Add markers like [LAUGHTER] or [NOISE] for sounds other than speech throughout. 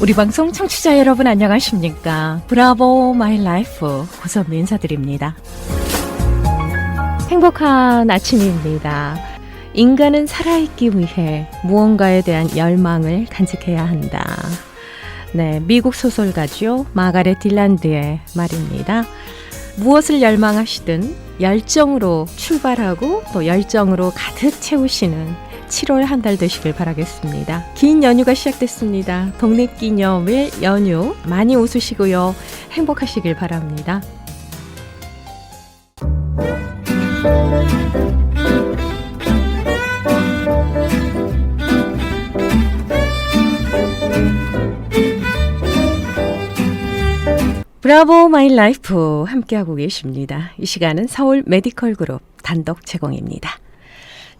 우리 방송 청취자 여러분 안녕하십니까? 브라보 마이 라이프 고선미 인사드립니다. 행복한 아침입니다. 인간은 살아있기 위해 무언가에 대한 열망을 간직해야 한다. 네, 미국 소설가죠. 마가렛 딜란드의 말입니다. 무엇을 열망하시든 열정으로 출발하고 또 열정으로 가득 채우시는 7월 한 달 되시길 바라겠습니다. 긴 연휴가 시작됐습니다. 독립기념일 연휴 많이 웃으시고요. 행복하시길 바랍니다. 브라보 마이 라이프 함께하고 계십니다. 이 시간은 서울 메디컬 그룹 단독 제공입니다.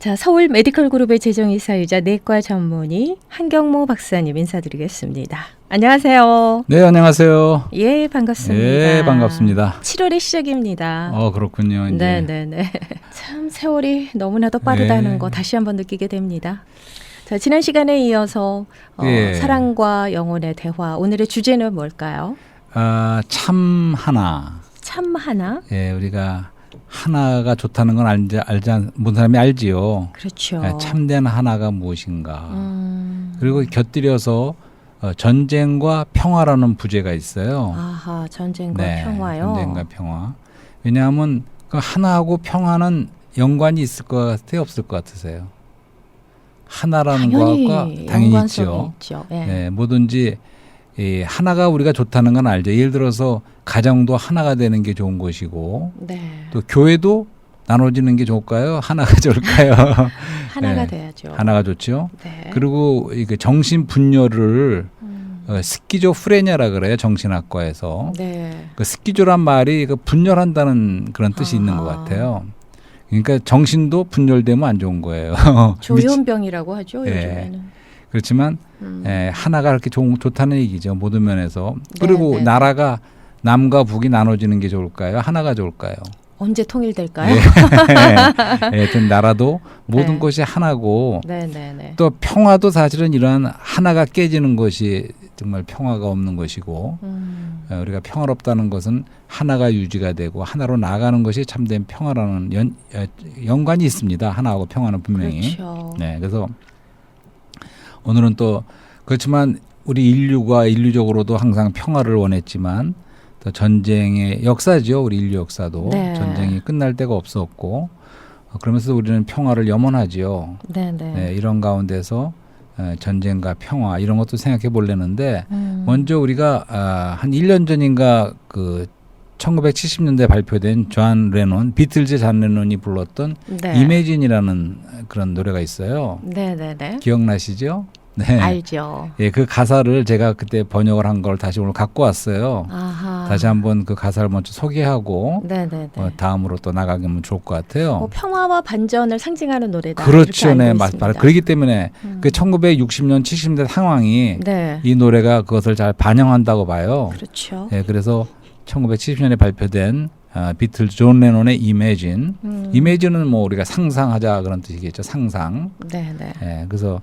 자, 서울 메디컬 그룹의 재정이사이자 내과 전문의 한경모 박사님 인사드리겠습니다. 안녕하세요. 네, 안녕하세요. 예, 반갑습니다. 네, 반갑습니다. 7월의 시작입니다. 어, 그렇군요. 이제. 네, 네, 네. 참 세월이 너무나도 빠르다는 네. 거 다시 한번 느끼게 됩니다. 자, 지난 시간에 이어서 어, 예. 사랑과 영혼의 대화. 오늘의 주제는 뭘까요? 아, 참 하나. 참 하나. 예, 우리가 하나가 좋다는 건 알지, 알지, 않- 사람이 알지요. 그렇죠. 예, 참된 하나가 무엇인가. 음. 그리고 곁들여서 어, 전쟁과 평화라는 부제가 있어요. 아하, 전쟁과 네, 평화요. 전쟁과 평화. 왜냐하면 그 하나하고 평화는 연관이 있을 것 같아요, 없을 것 같으세요? 하나라는 것과 당연히 있죠. 있죠. 예. 네, 뭐든지 이 하나가 우리가 좋다는 건 알죠. 예를 들어서 가정도 하나가 되는 게 좋은 것이고 네. 또 교회도 나눠지는 게 좋을까요? 하나가 [LAUGHS] 좋을까요? [LAUGHS] 하나가 네. 돼야죠. 하나가 좋죠. 네. 그리고 이그 정신 분열을 음. 어, 스키조 프레니아라 그래요. 정신학과에서. 네. 그 스키조란 말이 그 분열한다는 그런 뜻이 있는 것 아하. 같아요. 그러니까 정신도 분열되면 안 좋은 거예요. 조현병이라고 [LAUGHS] 하죠, 예. 요즘에는. 그렇지만 음. 예, 하나가 그렇게 좋, 좋다는 얘기죠. 모든 면에서. 네, 그리고 네. 나라가 남과 북이 나눠지는 게 좋을까요? 하나가 좋을까요? 언제 통일될까요? 예, [LAUGHS] 예, 좀 나라도 모든 네. 것이 하나고 네, 네, 네. 또 평화도 사실은 이러한 하나가 깨지는 것이 정말 평화가 없는 것이고 음. 어, 우리가 평화롭다는 것은 하나가 유지가 되고 하나로 나가는 것이 참된 평화라는 연, 어, 연관이 있습니다. 하나하고 평화는 분명히. 그렇죠. 네, 그래서 오늘은 또 그렇지만 우리 인류가 인류적으로도 항상 평화를 원했지만 또 전쟁의 역사죠. 우리 인류 역사도 네. 전쟁이 끝날 데가 없었고 어, 그러면서 우리는 평화를 염원하지요. 네, 네. 네, 이런 가운데서 어, 전쟁과 평화 이런 것도 생각해 보려는데 음. 먼저 우리가 아, 한 1년 전인가 그 1970년대 발표된 존 레논 비틀즈 잔 레논이 불렀던 네. 이매진이라는 그런 노래가 있어요. 네, 네, 네. 기억나시죠? 네. 알죠. 예, 그 가사를 제가 그때 번역을 한 걸 다시 오늘 갖고 왔어요. 아하. 다시 한번 그 가사를 먼저 소개하고 네, 네, 네. 어, 다음으로 또 나가면 좋을 것 같아요. 뭐 평화와 반전을 상징하는 노래다. 그렇죠, 네, 알고 맞, 있습니다. 바로 그렇기 때문에 음. 그 1960년, 70년대 상황이 네. 이 노래가 그것을 잘 반영한다고 봐요. 그렇죠. 예, 그래서 1970년에 발표된 아, 비틀즈 존 레논의 이매진. 음. 이매진은 뭐 우리가 상상하자 그런 뜻이겠죠. 상상. 네, 네. 예, 그래서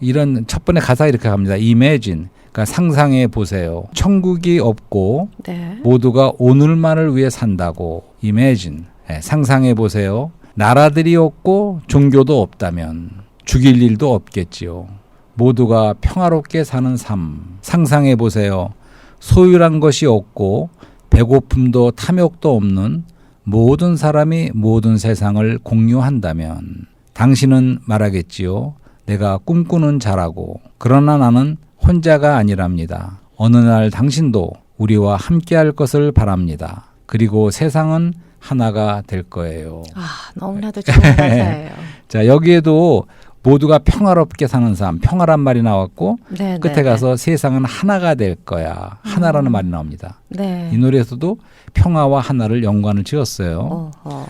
이런 첫 번째 가사 이렇게 갑니다. Imagine. 그러니까 상상해 보세요. 천국이 없고 네. 모두가 오늘만을 위해 산다고. Imagine. 예, 상상해 보세요. 나라들이 없고 종교도 없다면 죽일 일도 없겠지요. 모두가 평화롭게 사는 삶. 상상해 보세요. 소유란 것이 없고 배고픔도 탐욕도 없는 모든 사람이 모든 세상을 공유한다면 당신은 말하겠지요. 내가 꿈꾸는 자라고. 그러나 나는 혼자가 아니랍니다. 어느 날 당신도 우리와 함께 할 것을 바랍니다. 그리고 세상은 하나가 될 거예요. 아, 너무나도 좋은 [LAUGHS] 가사예요. 자, 여기에도 모두가 평화롭게 사는 삶, 평화란 말이 나왔고 네, 끝에 네, 가서 세상은 하나가 될 거야. 하나라는 음. 말이 나옵니다. 네. 이 노래에서도 평화와 하나를 연관을 지었어요. 어허.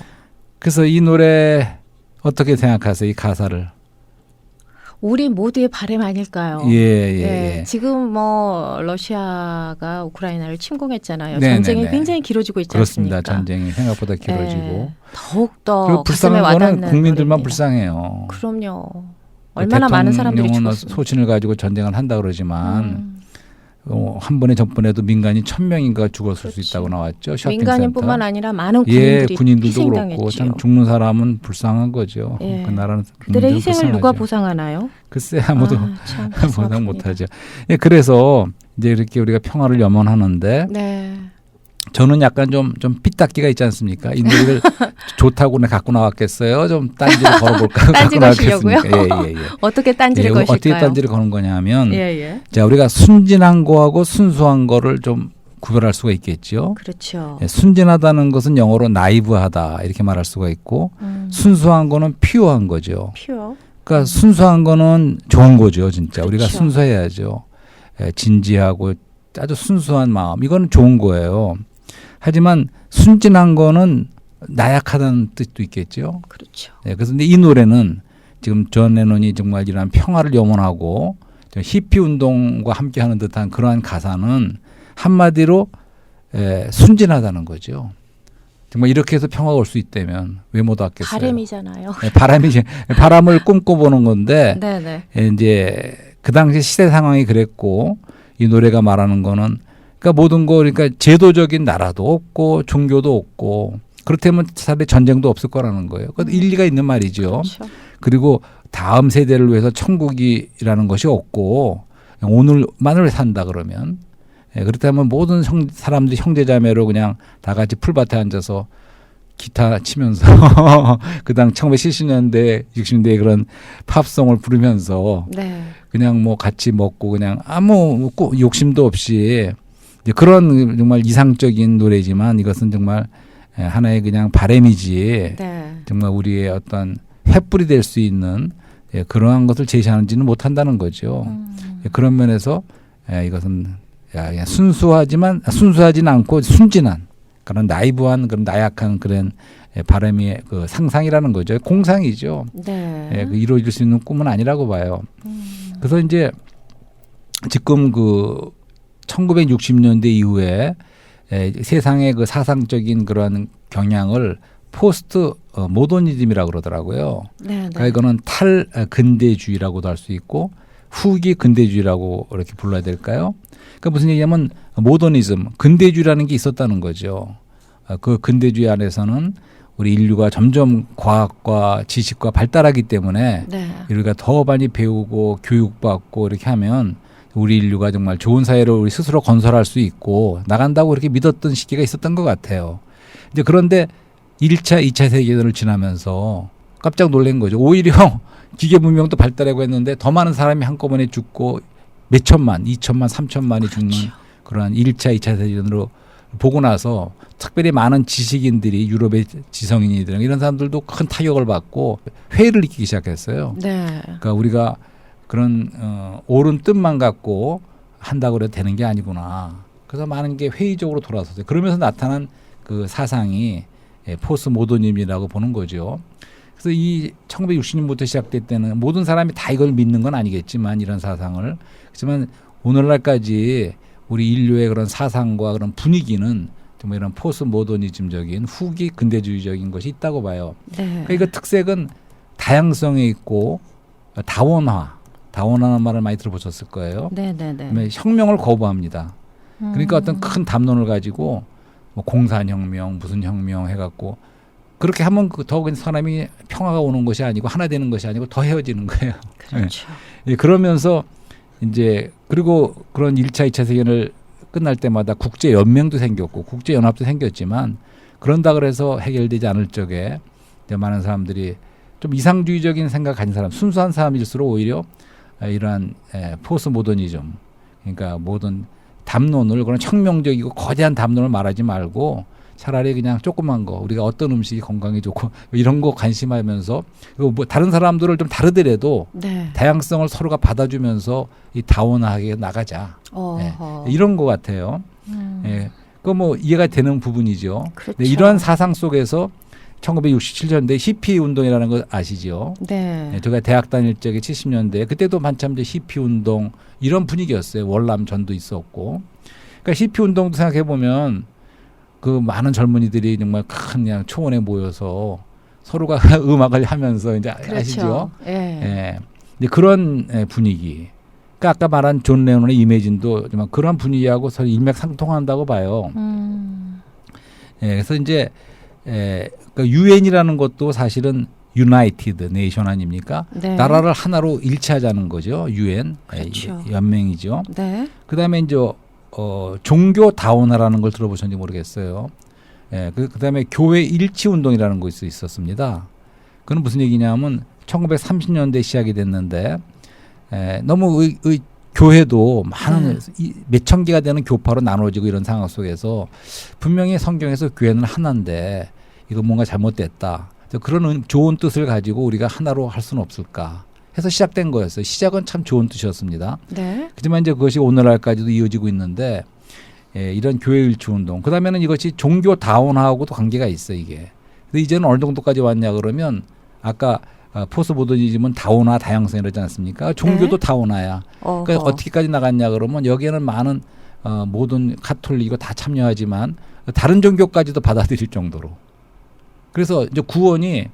그래서 이 노래 어떻게 생각하세요? 이 가사를? 우리 모두의 바램 아닐까요? 예, 예, 네, 예. 지금 뭐 러시아가 우크라이나를 침공했잖아요. 네, 전쟁이 네, 네. 굉장히 길어지고 있지 그렇습니다. 않습니까? 전쟁이 생각보다 길어지고. 네, 더욱 더 그리고 가슴에 불쌍한 거는 와닿는 국민들만 노래입니다. 불쌍해요. 그럼요. 얼마나 많은 사람들이 대통령은 죽었습니까? 소신을 가지고 전쟁을 한다 그러지만 음, 어, 한 번에 전번에도 민간인 천 명인가 죽었을 수 그렇지. 있다고 나왔죠. 쇼핑센터. 민간인뿐만 아니라 많은 예, 군인들이 군인들도 그렇고 희생당했지요. 참 죽는 사람은 불쌍한 거죠. 예. 그 나라는 그들의 희생을 누가 불쌍하죠. 보상하나요? 글쎄 아무도 아, [LAUGHS] 참 보상 못하죠. 예, 그래서 이제 이렇게 우리가 평화를 염원하는데. 네. 저는 약간 좀 좀 삐딱기가 있지 않습니까? 이 노래를 [LAUGHS] 좋다고 내 갖고 나왔겠어요. 좀 딴지를 [LAUGHS] 걸어볼까 딴지? 나왔겠습니까? 예, 예, 예. [LAUGHS] 어떻게 딴지를 예, 거실까요? 어떻게 딴지를 거는 거냐면 예, 예. 자 우리가 순진한 거하고 순수한 거를 좀 구별할 수가 있겠죠. 그렇죠. 예, 순진하다는 것은 영어로 나이브하다 이렇게 말할 수가 있고 음, 순수한 거는 퓨어한 거죠. 퓨어. 그러니까 순수한 거는 좋은 거죠, 진짜. 우리가 그렇죠. 순수해야죠. 예, 진지하고 아주 순수한 마음. 이거는 좋은 거예요. 하지만 순진한 거는 나약하다는 뜻도 있겠죠. 그렇죠. 예, 그래서 근데 이 노래는 지금 존 레논이 정말 이런 평화를 염원하고 좀 히피 운동과 함께하는 듯한 그러한 가사는 한마디로 에, 순진하다는 거죠. 정말 이렇게 해서 평화가 올 수 있다면 왜 못 왔겠어요? 바램이잖아요. 예, 바람이 [LAUGHS] 바람을 꿈꿔보는 건데 네, 네. 예, 이제 그 당시 시대 상황이 그랬고 이 노래가 말하는 거는 그러니까 모든 거 그러니까 제도적인 나라도 없고 종교도 없고 그렇다면 차라리 전쟁도 없을 거라는 거예요. 그 일리가 있는 말이죠. 그렇죠. 그리고 다음 세대를 위해서 천국이라는 것이 없고 오늘만을 산다 그러면 예, 그렇다면 모든 형, 사람들이 형제자매로 그냥 다 같이 풀밭에 앉아서 기타 치면서 그당 1970년대 60년대 그런 팝송을 부르면서 네. 그냥 뭐 같이 먹고 그냥 아무 꾸- 욕심도 없이 그런 정말 이상적인 노래지만 이것은 정말 예, 하나의 그냥 바램이지 네. 정말 우리의 어떤 횃불이 될 수 있는 예, 그러한 것을 제시하는지는 못한다는 거죠. 음, 예, 그런 면에서 예, 이것은 야, 그냥 순수하지만 아, 순수하지는 않고 순진한 그런 나이브한 그런 나약한 그런 예, 바람의 그 상상이라는 거죠. 공상이죠. 네. 예, 그 이루어질 수 있는 꿈은 아니라고 봐요. 음, 그래서 이제 지금 그 1960년대 이후에 에, 세상의 그 사상적인 그러한 경향을 포스트 어, 모더니즘이라고 그러더라고요. 네, 네. 그러니까 이거는 탈 어, 근대주의라고도 할 수 있고 후기 근대주의라고 이렇게 불러야 될까요? 그러니까 무슨 얘기냐면 모더니즘, 근대주의라는 게 있었다는 거죠. 어, 그 근대주의 안에서는 우리 인류가 점점 과학과 지식과 발달하기 때문에 네. 우리가 더 많이 배우고 교육받고 이렇게 하면 우리 인류가 정말 좋은 사회를 우리 스스로 건설할 수 있고 나간다고 이렇게 믿었던 시기가 있었던 것 같아요. 이제 그런데 1차, 2차 세계대전을 지나면서 깜짝 놀란 거죠. 오히려 [LAUGHS] 기계 문명도 발달하고 했는데 더 많은 사람이 한꺼번에 죽고 몇 천만, 2천만, 3천만이 죽는 그렇죠. 그러한 1차, 2차 세계대전으로 보고 나서 특별히 많은 지식인들이 유럽의 지성인이들 이런 사람들도 큰 타격을 받고 회의를 느끼기 시작했어요. 네. 그러니까 우리가 그런 어, 옳은 뜻만 갖고 한다고 해도 되는 게 아니구나. 그래서 많은 게 회의적으로 돌아섰어요. 그러면서 나타난 그 사상이 예, 포스 모더니즘이라고 보는 거죠. 그래서 이 1960년부터 시작될 때는 모든 사람이 다 이걸 믿는 건 아니겠지만 이런 사상을 그렇지만 오늘날까지 우리 인류의 그런 사상과 그런 분위기는 정말 이런 포스 모더니즘적인 후기 근대주의적인 것이 있다고 봐요. 네. 그러니까 그 특색은 다양성에 있고 다원화, 다원화라는 말을 많이 들어보셨을 거예요. 네, 네, 네. 혁명을 거부합니다. 그러니까 음. 어떤 큰 담론을 가지고 뭐 공산혁명, 무슨 혁명 해갖고 그렇게 하면 그더 사람이 평화가 오는 것이 아니고 하나 되는 것이 아니고 더 헤어지는 거예요. 그렇죠. [LAUGHS] 예, 그러면서 이제 그리고 그런 1차, 2차 세계를 끝날 때마다 국제 연맹도 생겼고 국제 연합도 생겼지만 그런다 그래서 해결되지 않을 적에 많은 사람들이 좀 이상주의적인 생각 가진 사람, 순수한 사람일수록 오히려 아, 이러한 에, 포스 모더니즘, 그러니까 모든 담론을 그런 혁명적이고 거대한 담론을 말하지 말고 차라리 그냥 조그만 거 우리가 어떤 음식이 건강에 좋고 이런 거 관심하면서 그리고 뭐 다른 사람들을 좀 다르더라도 네. 다양성을 서로가 받아주면서 이 다원하게 나가자 어허. 이런 것 같아요. 음. 예, 그뭐 이해가 되는 부분이죠. 그렇죠. 네, 이러한 사상 속에서 1967년대 히피 운동이라는 거 아시죠? 네. 예, 제가 대학 다닐 적에 70년대 그때도 한참 이제 히피 운동 이런 분위기였어요. 월남전도 있었고, 그러니까 히피 운동도 생각해 보면 그 많은 젊은이들이 정말 큰 그냥 초원에 모여서 서로가 [LAUGHS] 음악을 하면서 이제 그렇죠. 아시죠? 예. 예. 이제 그런 예, 분위기. 그러니까 아까 말한 존 레논의 이매진도 정말 그런 분위기하고 서로 일맥상통한다고 봐요. 음. 예, 그래서 이제 에, 그 유엔이라는 것도 사실은 유나이티드 네이션 아닙니까? 네. 나라를 하나로 일치하자는 거죠. 유엔 그렇죠. 연맹이죠. 네. 그다음에 이제 어, 종교 다원화라는 걸 들어보셨는지 모르겠어요. 예, 그 그다음에 교회 일치 운동이라는 것이 있었습니다. 그건 무슨 얘기냐면 1930년대 시작이 됐는데 에, 너무 의, 의, 교회도 많은 이 몇천 개가 되는 교파로 나눠지고 이런 상황 속에서 분명히 성경에서 교회는 하나인데 이거 뭔가 잘못됐다. 그런 은- 좋은 뜻을 가지고 우리가 하나로 할 수는 없을까 해서 시작된 거였어요. 시작은 참 좋은 뜻이었습니다. 네. 하지만 이제 그것이 오늘날까지도 이어지고 있는데 예, 이런 교회 일치 운동. 그다음에는 이것이 종교 다원화하고도 관계가 있어 이게. 근데 이제는 어느 정도까지 왔냐 그러면 아까 아, 포스트 모더니즘은 다원화 다양성 이러지 않습니까? 종교도 다원화야. 어허. 그러니까 어떻게까지 나갔냐 그러면 여기에는 많은 어, 모든 카톨릭이 다 참여하지만 다른 종교까지도 받아들일 정도로. 그래서 이제 구원이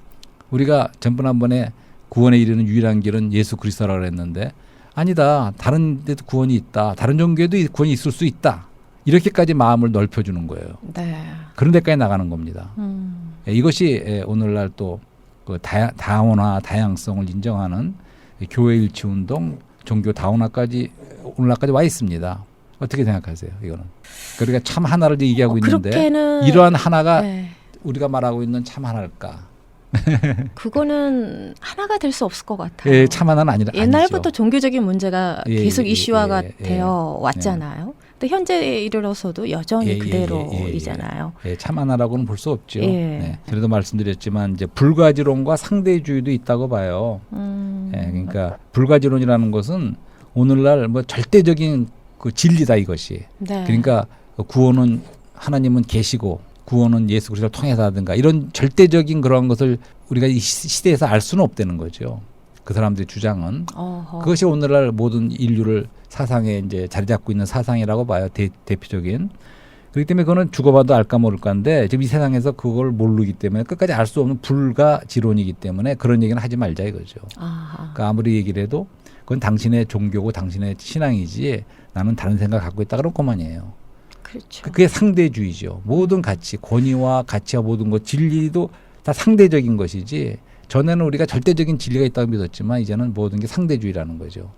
우리가 전번에 구원에 이르는 유일한 길은 예수 그리스도라고 그랬는데 아니다. 다른 데도 구원이 있다. 다른 종교에도 이 구원이 있을 수 있다. 이렇게까지 마음을 넓혀주는 거예요. 네. 그런 데까지 나가는 겁니다. 음. 예, 이것이 예, 오늘날 또 그 다원화, 다양성을 인정하는 이 교회 일치 운동, 종교 다원화까지 오늘날까지 와 있습니다. 어떻게 생각하세요? 이거는 그러니까 참 하나를 얘기하고 어, 있는데 이러한 하나가 네. 우리가 말하고 있는 참 하나일까? [LAUGHS] 그거는 하나가 될 수 없을 것 같아요. 예, 참 하나는 아니라 옛날부터 아니죠. 종교적인 문제가 예, 계속 예, 이슈화가 예, 예, 되어 왔잖아요. 근데 현재에 이르러서도 여전히 예, 예, 예, 그대로이잖아요. 예, 참 하나라고는 볼 수 없죠. 예. 네. 그래도 말씀드렸지만 이제 불가지론과 상대주의도 있다고 봐요. 음. 예, 그러니까 불가지론이라는 것은 오늘날 뭐 절대적인 그 진리다 이것이. 네. 그러니까 구원은 하나님은 계시고 구원은 예수 그리스도를 통해서 하든가 이런 절대적인 그런 것을 우리가 이 시- 시대에서 알 수는 없다는 거죠. 그 사람들의 주장은 어허. 그것이 오늘날 모든 인류를 사상에 이제 자리 잡고 있는 사상이라고 봐요. 대, 대표적인. 그렇기 때문에 그거는 죽어봐도 알까 모를까인데 지금 이 세상에서 그걸 모르기 때문에 끝까지 알 수 없는 불가지론이기 때문에 그런 얘기는 하지 말자 이거죠. 아하. 그러니까 아무리 얘기를 해도 그건 당신의 종교고 당신의 신앙이지 나는 다른 생각 갖고 있다 그런 것만이에요. 그렇죠. 그- 그게 상대주의죠. 모든 가치, 권위와 가치와 모든 것, 진리도 다 상대적인 것이지. 전에는 우리가 절대적인 진리가 있다고 믿었지만 이제는 모든 게 상대주의라는 거죠.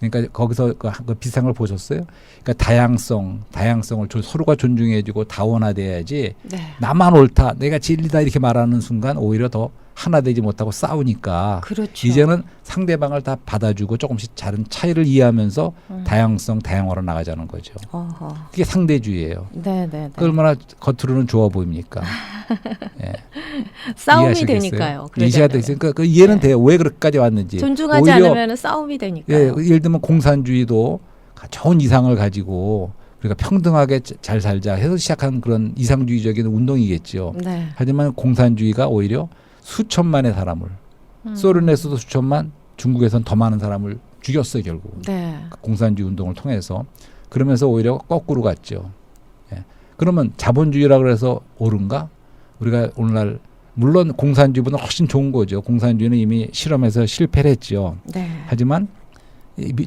그러니까 거기서 그, 그 비슷한 걸 보셨어요? 그러니까 다양성, 다양성을 조- 서로가 존중해주고 다원화돼야지 네. 나만 옳다, 내가 진리다 이렇게 말하는 순간 오히려 더 하나 되지 못하고 싸우니까 그렇죠. 이제는 상대방을 다 받아주고 조금씩 다른 차이를 이해하면서 음. 다양성, 다양화로 나가자는 거죠. 어허. 그게 상대주의예요. 네, 네, 네. 그 얼마나 겉으로는 좋아 보입니까? [LAUGHS] 예. 싸움이 이해하시겠어요? 되니까요. 이해가 되니까 그 이해는 네. 돼요. 왜 그렇게까지 왔는지. 존중하지 오히려 않으면 싸움이 예, 되니까요. 예를 들면 공산주의도 좋은 이상을 가지고 우리가 평등하게 자- 잘 살자 해서 시작한 그런 이상주의적인 운동이겠죠. 네. 하지만 공산주의가 오히려 수천만의 사람을 음. 소련에서도 수천만, 중국에서는 더 많은 사람을 죽였어요 결국. 네. 공산주의 운동을 통해서 그러면서 오히려 거꾸로 갔죠. 예. 그러면 자본주의라 그래서 옳은가? 우리가 오늘날 물론 공산주의보다 훨씬 좋은 거죠. 공산주의는 이미 실험에서 실패를 했죠. 네. 하지만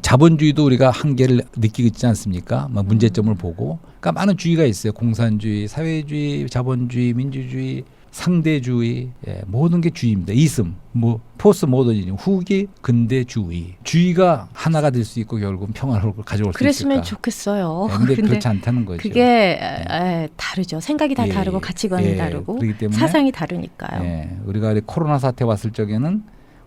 자본주의도 우리가 한계를 느끼고 있지 않습니까? 뭐 문제점을 보고. 그러니까 많은 주의가 있어요. 공산주의, 사회주의, 자본주의, 민주주의, 상대주의, 예, 모든 게 주의입니다. 이슴, 뭐 포스트 모더니즘, 후기 근대주의. 주의가 하나가 될 수 있고 결국은 평화를 가져올 수 그랬으면 있을까? 좋겠어요. 예, 근데, 근데 그렇지 않다는 거죠. 그게 에, 에, 다르죠. 생각이 다 예, 다르고 가치관이 예, 다르고 그렇기 때문에 사상이 다르니까요. 예, 우리가 이 코로나 사태 왔을 적에는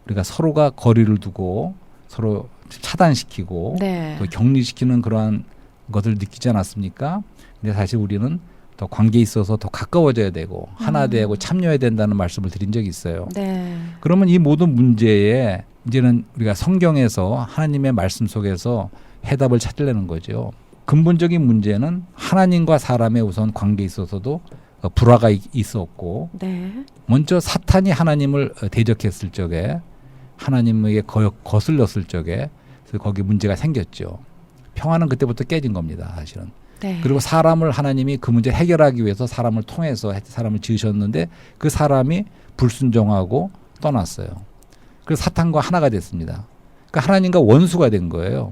우리가 서로가 거리를 두고 서로 차단시키고 네. 또 격리시키는 그러한 것을 느끼지 않았습니까? 근데 사실 우리는 더 관계에 있어서 더 가까워져야 되고 하나 음. 되고 참여해야 된다는 말씀을 드린 적이 있어요. 네. 그러면 이 모든 문제에 이제는 우리가 성경에서 하나님의 말씀 속에서 해답을 찾으려는 거죠. 근본적인 문제는 하나님과 사람의 우선 관계에 있어서도 어, 불화가 있- 있었고 네. 먼저 사탄이 하나님을 어, 대적했을 적에 하나님에게 거, 거슬렸을 적에 거기 문제가 생겼죠. 평화는 그때부터 깨진 겁니다, 사실은. 네. 그리고 사람을 하나님이 그 문제 해결하기 위해서 사람을 통해서 사람을 지으셨는데 그 사람이 불순종하고 떠났어요. 그래서 사탄과 하나가 됐습니다. 그러니까 하나님과 원수가 된 거예요.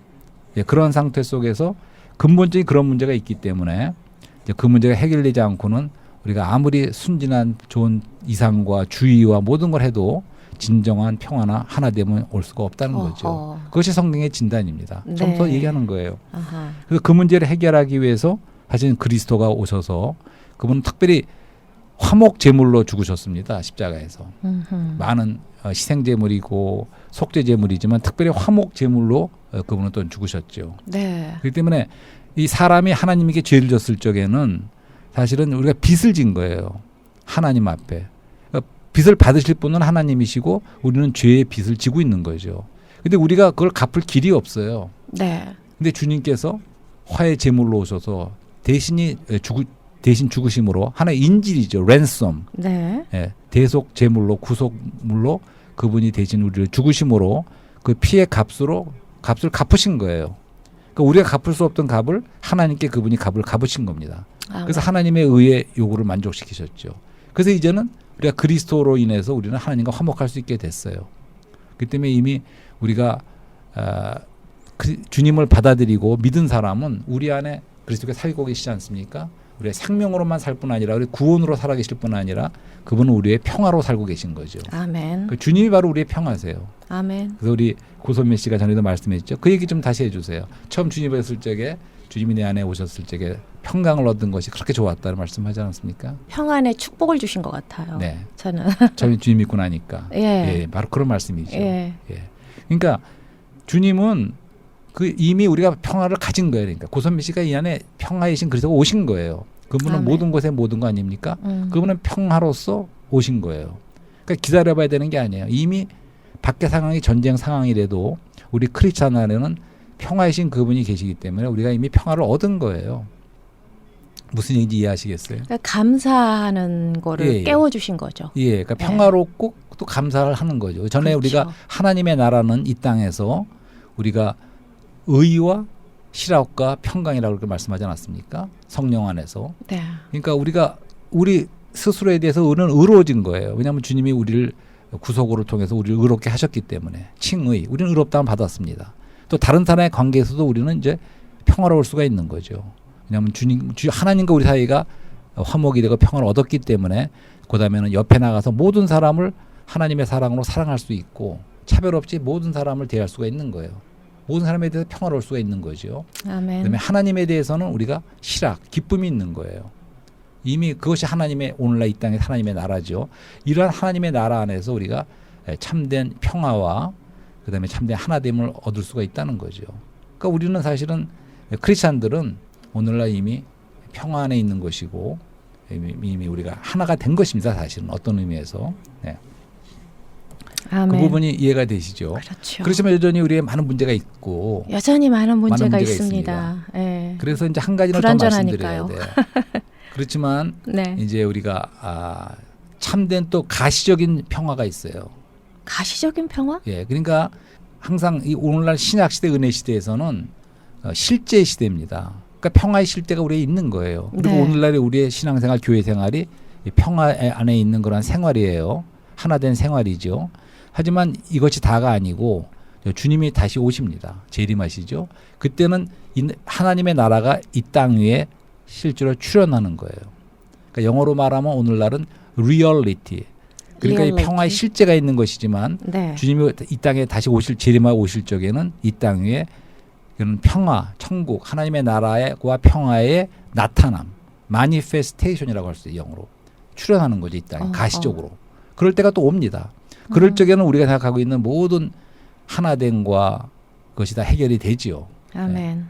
예, 그런 상태 속에서 근본적인 그런 문제가 있기 때문에 그 문제가 해결되지 않고는 우리가 아무리 순진한 좋은 이상과 주의와 모든 걸 해도 진정한 평화나 하나 되면 올 수가 없다는 거죠. 어허. 그것이 성경의 진단입니다. 처음부터 네. 얘기하는 거예요. 아하. 그래서 그 문제를 해결하기 위해서 사실 그리스도가 오셔서 그분은 특별히 화목 제물로 죽으셨습니다. 십자가에서. 음흠. 많은 어, 희생 제물이고 속죄 제물이지만 특별히 화목 제물로 어, 그분은 또 죽으셨죠. 네. 그렇기 때문에 이 사람이 하나님에게 죄를 졌을 적에는 사실은 우리가 빚을 진 거예요. 하나님 앞에. 빚을 받으실 분은 하나님이시고 우리는 죄의 빚을 지고 있는 거죠. 근데 우리가 그걸 갚을 길이 없어요. 네. 근데 주님께서 화해 제물로 오셔서 대신이 에, 죽으, 대신 죽으심으로 하나의 인질이죠. 랜섬. 네. 예, 대속 제물로 구속물로 그분이 대신 우리를 죽으심으로 그 피의 값으로 값을 갚으신 거예요. 그러니까 우리가 갚을 수 없던 값을 하나님께 그분이 값을 갚으신 겁니다. 아, 그래서 하나님의 의의 요구를 만족시키셨죠. 그래서 이제는 우리가 그리스도로 인해서 우리는 하나님과 화목할 수 있게 됐어요. 그 때문에 이미 우리가 아, 그 주님을 받아들이고 믿은 사람은 우리 안에 그리스도가 살고 계시지 않습니까? 우리의 생명으로만 살 뿐 아니라 우리 구원으로 살아계실 뿐 아니라 그분은 우리의 평화로 살고 계신 거죠. 아멘. 그 주님이 바로 우리의 평화세요. 아멘. 그래서 우리 고선미 씨가 전에도 말씀했죠. 그 얘기 좀 다시 해주세요. 처음 주님 뵀을 적에 주님이 내 안에 오셨을 적에 평강을 얻은 것이 그렇게 좋았다는 말씀하지 않았습니까? 평안의 축복을 주신 것 같아요. 네, 저는. [LAUGHS] 저희 주님 믿고 나니까. 예. 예, 바로 그런 말씀이죠. 예. 예. 그러니까 주님은 그 이미 우리가 평화를 가진 거예요. 그러니까 고선미 씨가 이 안에 평화이신 그리스도가 오신 거예요. 그분은 아멘. 모든 곳에 모든 거 아닙니까? 음. 그분은 평화로서 오신 거예요. 그러니까 기다려봐야 되는 게 아니에요. 이미 밖에 상황이 전쟁 상황이라도 우리 크리스찬 안에는 평화이신 그분이 계시기 때문에 우리가 이미 평화를 얻은 거예요. 무슨 얘기인지 이해하시겠어요? 그러니까 감사하는 거를 예, 예. 깨워주신 거죠. 예, 그러니까 네. 평화롭고 또 감사를 하는 거죠. 전에 그렇죠. 우리가 하나님의 나라는 이 땅에서 우리가 의와 실학과 평강이라고 그렇게 말씀하지 않았습니까? 성령 안에서. 네. 그러니까 우리가 우리 스스로에 대해서 의는 의로워진 거예요. 왜냐하면 주님이 우리를 구속으를 통해서 우리를 의롭게 하셨기 때문에 칭의 우리는 의롭다함 받았습니다. 또 다른 사람의 관계에서도 우리는 이제 평화로울 수가 있는 거죠. 왜냐하면 주님 주 하나님과 우리 사이가 화목이 되고 평화를 얻었기 때문에 그 다음에는 옆에 나가서 모든 사람을 하나님의 사랑으로 사랑할 수 있고 차별 없이 모든 사람을 대할 수가 있는 거예요. 모든 사람에 대해서 평화로울 수가 있는 거죠. 아멘. 그다음에 하나님에 대해서는 우리가 실학, 기쁨이 있는 거예요. 이미 그것이 하나님의 오늘날 이 땅의 하나님의 나라죠. 이러한 하나님의 나라 안에서 우리가 참된 평화와 그다음에 참된 하나됨을 얻을 수가 있다는 거죠. 그러니까 우리는 사실은 크리스찬들은 오늘날 이미 평화 안에 있는 것이고 이미, 우리가 하나가 된 것입니다. 사실은 어떤 의미에서 네. 그 아멘. 부분이 이해가 되시죠. 그렇죠. 그렇지만 여전히 우리의 많은 문제가 있고 여전히 많은 문제가, 문제가 있습니다. 예. 그래서 이제 한 가지는 더. 말씀드려야 돼요. [LAUGHS] 그렇지만 네. 이제 우리가 아, 참된 또 가시적인 평화가 있어요. 가시적인 평화? 예, 그러니까 항상 이 오늘날 신약 시대, 은혜 시대에서는 어, 실제 시대입니다. 그러니까 평화의 실제가 우리에 있는 거예요. 그리고 네. 오늘날의 우리의 신앙생활, 교회 생활이 이 평화 안에 있는 그런 생활이에요. 하나 된 생활이죠. 하지만 이것이 다가 아니고 주님이 다시 오십니다. 재림하시죠. 그때는 이 하나님의 나라가 이 땅 위에 실제로 출현하는 거예요. 그러니까 영어로 말하면 오늘날은 reality. 그러니까 이 Reality. 평화의 실제가 있는 것이지만 네. 주님이 이 땅에 다시 오실 재림하 오실 적에는 이 땅 위에 그런 평화, 천국, 하나님의 나라와 평화의 나타남, 마니페스테이션이라고 할 수 있어요. 영어로 출현하는 거죠 이 땅에 어, 가시적으로. 그럴 때가 또 옵니다. 그럴 음. 적에는 우리가 생각하고 있는 모든 하나됨과 그것이 다 해결이 되지요. 아멘.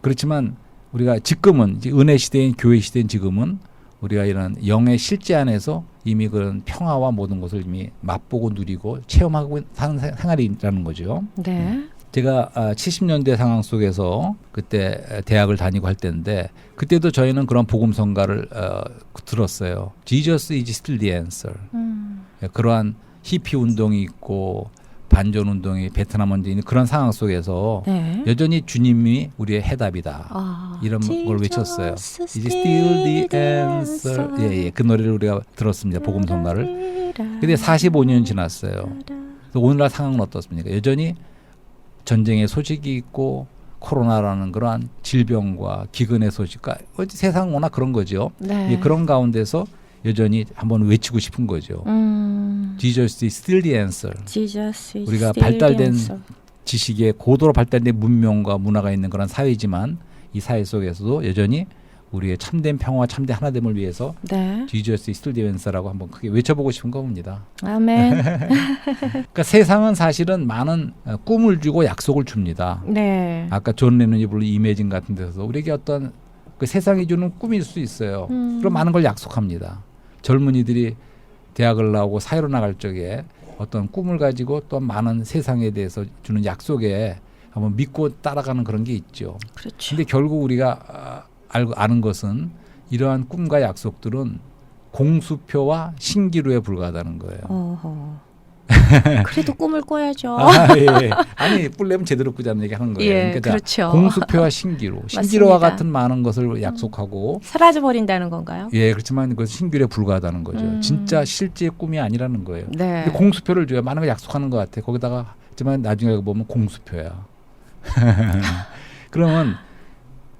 그렇지만 우리가 지금은 은혜 시대인 교회 시대인 지금은 우리가 이런 영의 실제 안에서 이미 그런 평화와 모든 것을 이미 맛보고 누리고 체험하고 사는 생- 생활이라는 거죠. 네. 제가 아, 70년대 상황 속에서 그때 대학을 다니고 할 때인데 그때도 저희는 그런 복음 성가를 어, 들었어요. Jesus is still the answer. 음. 예, 그러한 히피 운동이 있고 반전 운동이 베트남 있는 그런 상황 속에서 네. 여전히 주님이 우리의 해답이다. 아, 이런 걸 외쳤어요. Is still the answer. 예, 예. 그 노래를 우리가 들었습니다. 복음 성가를. 근데 45년 지났어요. 오늘날 상황은 어떻습니까? 여전히 전쟁의 소식이 있고 코로나라는 그러한 질병과 기근의 소식과 세상 워낙 그런 거죠. 네. 이 그런 가운데서 여전히 한번 외치고 싶은 거죠. 음. Jesus is still the answer. Jesus is 우리가 still 발달된 the answer. 지식에 고도로 발달된 문명과 문화가 있는 그런 사회지만 이 사회 속에서도 여전히 우리의 참된 평화와 참된 하나됨을 위해서 네. The answer라고 한번 크게 외쳐보고 싶은 겁니다. 아멘. [LAUGHS] 그러니까 세상은 사실은 많은 어, 꿈을 주고 약속을 줍니다. 네. 아까 존 레논이 부른 이매진 같은 데서 우리에게 어떤 그 세상이 주는 꿈일 수 있어요. 음. 그럼 많은 걸 약속합니다. 젊은이들이 대학을 나오고 사회로 나갈 적에 어떤 꿈을 가지고 또 많은 세상에 대해서 주는 약속에 한번 믿고 따라가는 그런 게 있죠. 그렇죠. 근데 결국 우리가 아, 알고 아는 것은 이러한 꿈과 약속들은 공수표와 신기루에 불과하다는 거예요. 어허. [LAUGHS] 그래도 꿈을 꿔야죠. 아, 예, 예. 아니 뿔내면 제대로 꾸자는 얘기 하는 거예요. 예, 그러니까 자, 그렇죠. 공수표와 신기루, [LAUGHS] 신기루와. 같은 많은 것을 약속하고 사라져 버린다는 건가요? 예, 그렇지만 그것은 신기루에 불과하다는 거죠. 음. 진짜 실제 꿈이 아니라는 거예요. 네. 공수표를 줘요. 많은 걸 약속하는 것 같아. 거기다가 하지만 나중에 보면 공수표야. [LAUGHS] 그러면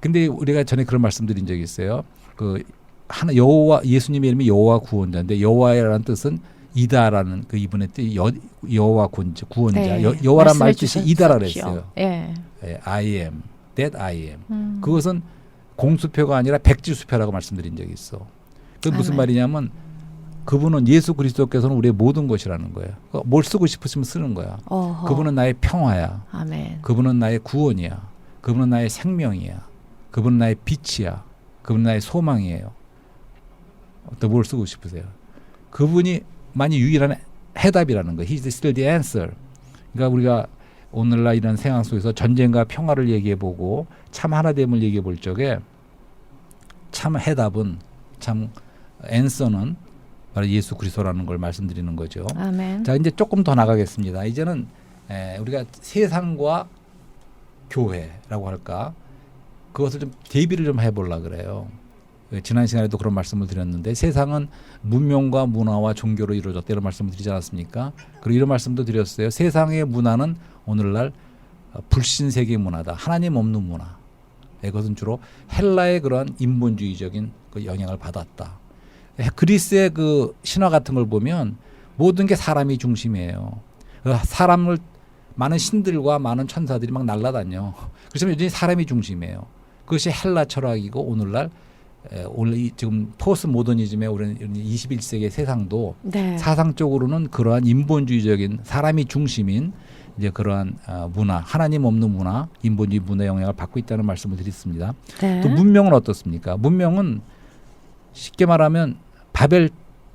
근데 우리가 전에 그런 말씀드린 적이 있어요. 그 하나 여호와 예수님의 이름이 여호와 구원자인데 여호와라는 뜻은 이다라는 그 이분의 뜻 여, 여호와 구원자 구원자 네. 여, 여호와란 말 말씀해 뜻이 이다라. 그랬어요. 예. 예, I am that I am. 음. 그것은 공수표가 아니라 백지수표라고 말씀드린 적이 있어. 그 무슨 아멘. 말이냐면 그분은 예수 그리스도께서는 우리의 모든 것이라는 거예요. 그뭘 쓰고 싶으시면 쓰는 거야. 어허. 그분은 나의 평화야. 아멘. 그분은 나의 구원이야. 그분은 나의 생명이야. 그분은 나의 빛이야. 그분은 나의 소망이에요. 또 뭘 쓰고 싶으세요? 그분이 만이 유일한 해답이라는 거예요. He's still the answer. 그러니까 우리가 오늘날 이런 생활 속에서 전쟁과 평화를 얘기해 보고 참 하나됨을 얘기해 볼 적에 참 해답은 참 앤서는 바로 예수 그리스도라는 걸 말씀드리는 거죠. 아멘. 자 이제 조금 더 나가겠습니다. 이제는 에, 우리가 세상과 교회라고 할까 그것을 좀 대비를 좀 해보려 그래요. 그 지난 시간에도 그런 말씀을 드렸는데 세상은 문명과 문화와 종교로 이루어졌다 이런 말씀을 드리지 않았습니까? 그리고 이런 말씀도 드렸어요. 세상의 문화는 오늘날 어, 불신 세계 문화다. 하나님 없는 문화. 이것은 주로 헬라의 그러한 인본주의적인 그 영향을 받았다. 그리스의 그 신화 같은 걸 보면 모든 게 사람이 중심이에요. 그 사람을 많은 신들과 많은 천사들이 막 날아다녀. [LAUGHS] 그렇지만 여전히 사람이 중심이에요. 그것이 헬라 철학이고 오늘날 에, 오늘 이 지금 포스트 모더니즘의 오랜 21세기의 세상도 네. 사상 적으로는 그러한 인본주의적인 사람이 중심인 이제 그러한 어, 문화, 하나님 없는 문화, 인본주의 문화 영향을 받고 있다는 말씀을 드렸습니다. 네. 또 문명은 어떻습니까? 문명은 쉽게 말하면 바벨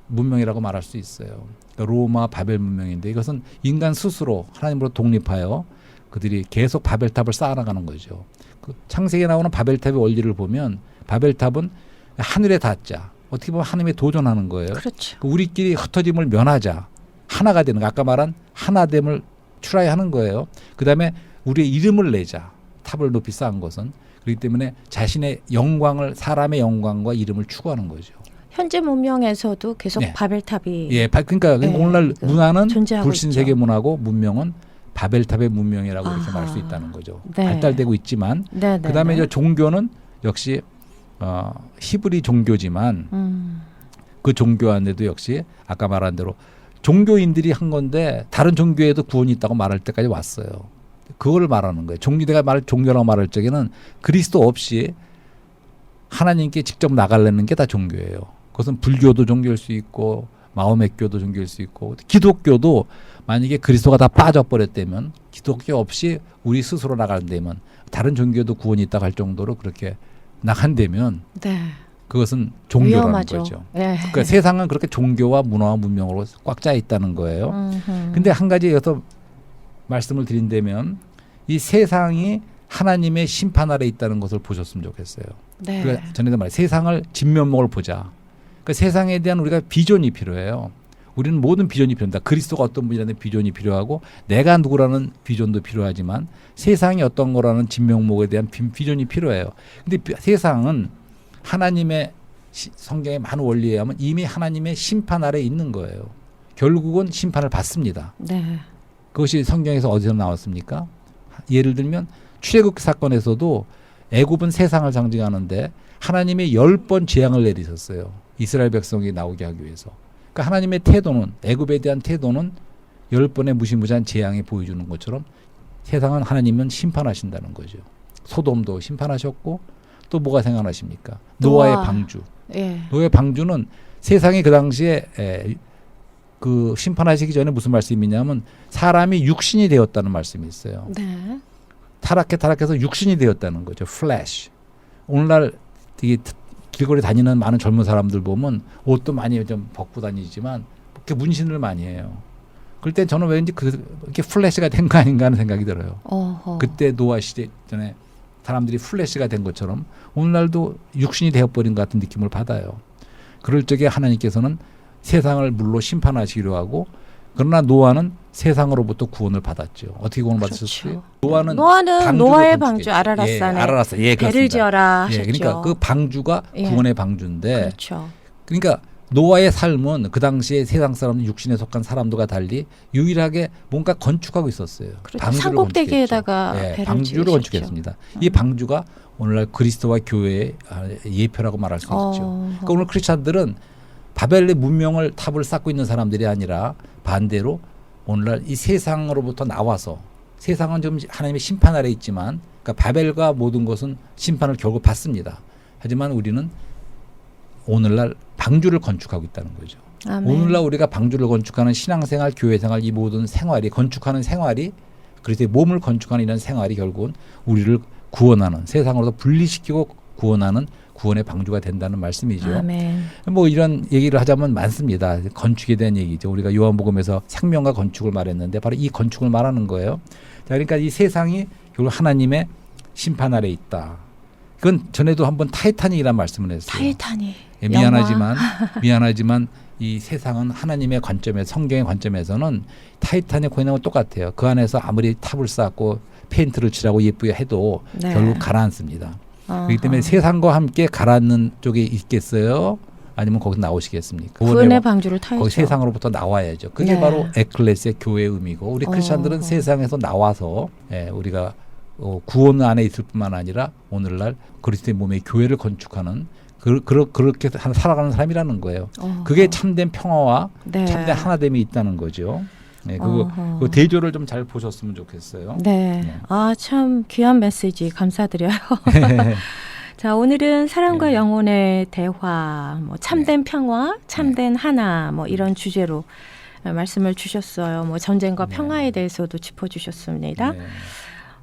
문명이라고 말할 수 있어요. 그러니까 로마 바벨 문명인데 이것은 인간 스스로 하나님으로 독립하여 그들이 계속 바벨탑을 쌓아나가는 거죠. 그 창세기에 나오는 바벨탑의 원리를 보면 바벨탑은 하늘에 닿자. 어떻게 보면 하나님에 도전하는 거예요. 그렇죠. 그 우리끼리 흩어짐을 면하자. 하나가 되는 거. 아까 말한 하나됨을 추라이하는 거예요. 그 다음에 우리의 이름을 내자. 탑을 높이 쌓은 것은 그렇기 때문에 자신의 영광을 사람의 영광과 이름을 추구하는 거죠. 현재 문명에서도 계속 네. 바벨탑이 예, 바- 그러니까 네, 오늘날 그 문화는 불신. 세계 문화고 문명은 바벨탑의 문명이라고 이렇게. 말할 수 있다는 거죠. 네. 발달되고 있지만 네, 네. 그다음에 네. 이제 종교는 역시 어, 히브리 종교지만 음. 그 종교 안에도 역시 아까 말한 대로 종교인들이 한 건데 다른 종교에도 구원이 있다고 말할 때까지 왔어요. 그거를 말하는 거예요. 종교 내가 말 종교라고 말할 적에는 그리스도 없이 하나님께 직접 나가려는 게 다 종교예요. 그것은 불교도 종교일 수 있고 마호메교도 종교일 수 있고 기독교도 만약에 그리스도가 다 빠져버렸다면 기독교 없이 우리 스스로 나간다면 다른 종교도 구원이 있다고 할 정도로 그렇게 나간다면 네. 그것은 종교라는 위험하죠. 거죠. 예. 그러니까 세상은 그렇게 종교와 문화와 문명으로 꽉 짜 있다는 거예요. 음흠. 근데 한 가지 여기서 말씀을 드린다면 이 세상이 하나님의 심판 아래 있다는 것을 보셨으면 좋겠어요. 네. 그러니까 전에도 말해 세상을 진면목을 보자. 그러니까 세상에 대한 우리가 비전이 필요해요. 우리는 모든 비전이 필요합니다. 그리스도가 어떤 분이라는 비전이 필요하고 내가 누구라는 비전도 필요하지만 세상이 어떤 거라는 진면목에 대한 비- 비전이 필요해요. 근데 비- 세상은 하나님의 시- 성경의 많은 원리에 하면 이미 하나님의 심판 아래 있는 거예요. 결국은 심판을 받습니다. 네. 그것이 성경에서 어디서 나왔습니까? 예를 들면 출애굽 사건에서도 애굽은 세상을 상징하는데 하나님이 열번 재앙을 내리셨어요. 이스라엘 백성이 나오게 하기 위해서. 그러니까 하나님의 태도는 애굽에 대한 태도는 열 번의 무시무시한 재앙이 보여주는 것처럼 세상은 하나님은 심판하신다는 거죠. 소돔도 심판하셨고 또 뭐가 생각나십니까? 노아의 노아. 방주. 예. 노예 방주는 세상이 그 당시에 에, 그 심판하시기 전에 무슨 말씀이냐면 사람이 육신이 되었다는 말씀이 있어요. 네. 타락해 타락해서 육신이 되었다는 거죠. 플래시. 오늘날 되게 트- 길거리 다니는 많은 젊은 사람들 보면 옷도 많이 좀 벗고 다니지만 이렇게 문신을 많이 해요. 그럴 때 저는 왠지 그 이렇게 플래시가 된 거 아닌가 하는 생각이 들어요. 어허. 그때 노아 시대 전에 사람들이 플래시가 된 것처럼 오늘날도 육신이 되어버린 것 같은 느낌을 받아요. 그럴 적에 하나님께서는 세상을 물로 심판하시기로 하고 그러나 노아는 세상으로부터 구원을 받았죠. 어떻게 구원을 받으셨어요? 그렇죠. 노아는 노아는 노아의. 방주 아라라산에 예, 아라라산. 예, 배를. 지어라 예. 그러니까 그 방주가 예. 구원의 방주인데 그렇죠. 그러니까 노아의 삶은 그 당시에 세상 사람 육신에 속한 사람들과 달리 유일하게 뭔가 건축하고 있었어요. 그렇죠. 산꼭대기에다가. 예, 방주를 지으셨죠. 건축했습니다. 이 방주가 오늘날 그리스도와 교회의 아, 예표라고 말할 수 있죠. 어. 그러니까 오늘 크리스찬들은 바벨의 문명을 탑을 쌓고 있는 사람들이 아니라 반대로 오늘날 이 세상으로부터 나와서 세상은 좀 하나님의 심판 아래 있지만 그러니까 바벨과 모든 것은 심판을 결국 받습니다. 하지만 우리는 오늘날 방주를 건축하고 있다는 거죠. 아멘. 오늘날 우리가 방주를 건축하는 신앙생활, 교회생활 이 모든 생활이 건축하는 생활이 그래서 몸을 건축하는 이런 생활이 결국은 우리를 구원하는 세상으로서 분리시키고 구원하는 구원의 방주가 된다는 말씀이죠. 아멘. 뭐 이런 얘기를 하자면 많습니다. 건축에 대한 얘기죠. 우리가 요한복음에서 생명과 건축을 말했는데 바로 이 건축을 말하는 거예요. 자, 그러니까 이 세상이 결국 하나님의 심판 아래 있다. 그건 전에도 한번 타이타닉이라는 말씀을 했어요. 타이타닉. 예, 미안하지만 미안하지만 이 세상은 하나님의 관점에 성경의 관점에서는 타이타닉 코인하고 똑같아요. 그 안에서 아무리 탑을 쌓고 페인트를 칠하고 예쁘게 해도 네. 결국 가라앉습니다. 그렇기 때문에. 세상과 함께 가라앉는 쪽에 있겠어요? 아니면 거기서 나오시겠습니까? 구원의 방주를 타야죠. 거기 세상으로부터 나와야죠. 그게 네. 바로 에클레스의 교회의 의미고 우리 크리스천들은 어. 세상에서 나와서 예, 우리가 어, 구원 안에 있을 뿐만 아니라 오늘날 그리스도의 몸의 교회를 건축하는 그, 그, 그렇게 한- 살아가는 사람이라는 거예요. 어허. 그게 참된 평화와 네. 참된 하나됨이 있다는 거죠. 네, 그거. 그 대조를 좀 잘 보셨으면 좋겠어요. 네. 네. 아, 참 귀한 메시지 감사드려요. [LAUGHS] 자, 오늘은 사랑과 네. 영혼의 대화, 뭐 참된 평화, 참된 하나, 뭐 이런 주제로 말씀을 주셨어요. 뭐 전쟁과 네. 평화에 대해서도 짚어주셨습니다. 네.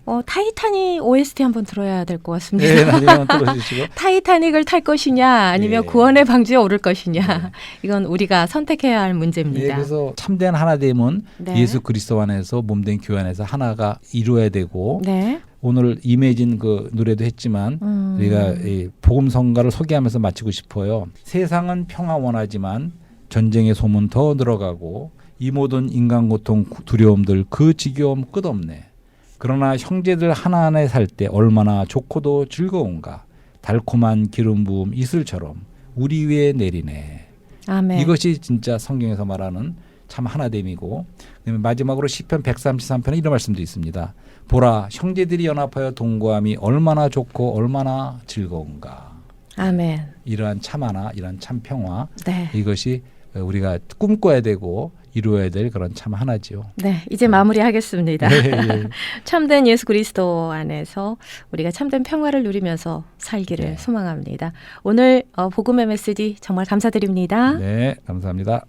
어, 타이타닉 OST 한번 들어야 될 것 같습니다. 네, 나중에 들어주시고. [LAUGHS] 타이타닉을 탈 것이냐, 아니면 예. 구원의 방주에 오를 것이냐, 네. 이건 우리가 선택해야 할 네, 문제입니다. 그래서 참된 하나됨은 네. 예수 그리스도 안에서 몸된 교회 안에서 하나가 이루어야 되고 네. 오늘 이매진 그 노래도 했지만 음. 우리가 이 복음 성가를 소개하면서 마치고 싶어요. 세상은 평화 원하지만 전쟁의 소문 더 늘어가고 이 모든 인간 고통 두려움들 그 지겨움 끝없네. 그러나 형제들 하나하나 살 때 얼마나 좋고도 즐거운가. 달콤한 기름 부음 이슬처럼 우리 위에 내리네. 아멘. 이것이 진짜 성경에서 말하는 참 하나됨이고 마지막으로 시편 133편에 이런 말씀도 있습니다. 보라 형제들이 연합하여 동거함이 얼마나 좋고 얼마나 즐거운가. 아멘. 이러한 참 하나, 이러한 참 평화 네. 이것이 우리가 꿈꿔야 되고 이루어야 될 그런 참 하나지요. 네, 이제 마무리하겠습니다. 예, 예. [LAUGHS] 참된 예수 그리스도 안에서 우리가 참된 평화를 누리면서 살기를 네. 소망합니다. 오늘 어, 복음의 메시지 정말 감사드립니다. 네, 감사합니다.